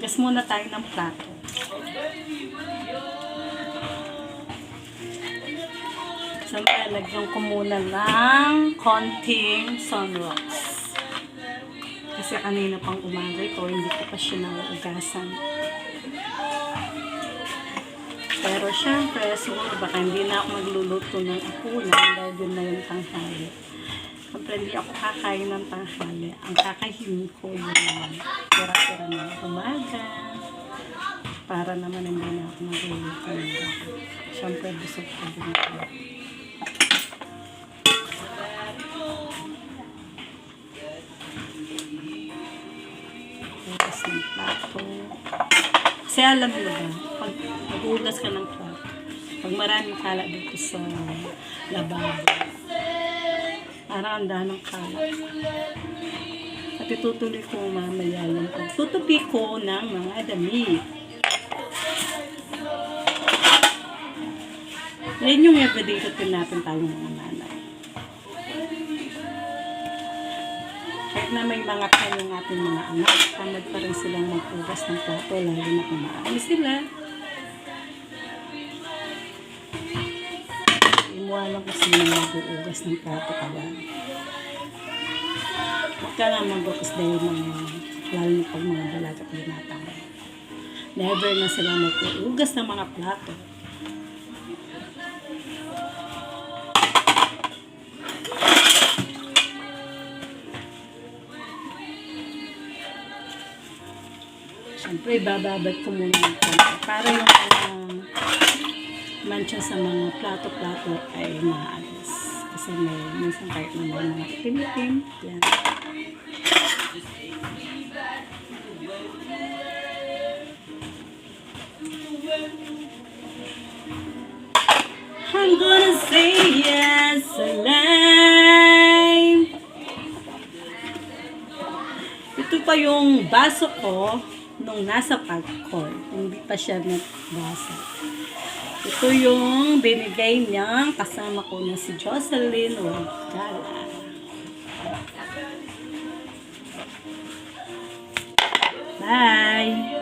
Gas muna tayo ng plato. Siyempre, lagyan ko muna ng konting sunrocks. Kasi kanina pang umaga ko, hindi ko pa siya nauugasan. Pero syempre, siguro baka hindi na ako magluluto ng akulan dahil yun na yung tanghali. Siyempre, hindi ako kakain ng tanghali. Ang kakainin ko yung tira-tira ng umaga. Para naman hindi na ako gabi. Siyempre, busog ko din ako. Hugas ng plato. Kasi alam mo ba, pag maghugas ka ng plato, pag maraming kala dito sa lababo, dahil ng kala. At itutuloy ko mamaya yung pagtutupi ko ng mga damit. Yan yung everyday routine natin tayong mga nanay. Kahit na may mga time yung ating mga anak, tamad pa rin silang magpugas ng plato, lalo na kung maaami sila. Imuha lang kasi yung mag-uugas ng plato ka lang. Huwag ka lang mag-uugas dahil mga, lalo na pag mga dalaga at binatang. Never na sila mag-uugas ng mga plato. Siyempre, bababad ko muna ng para yung mga mancha sa mga plato-plato ay maalis. Kasi may, minsan kahit na may mga itim-itim, yan. I'm gonna say yes alive. Ito pa yung baso ko nung nasa popcorn. Hindi pa siya nagbasa. Ito yung binigay niya kasama ko na si Jocelyn Wagala. Bye!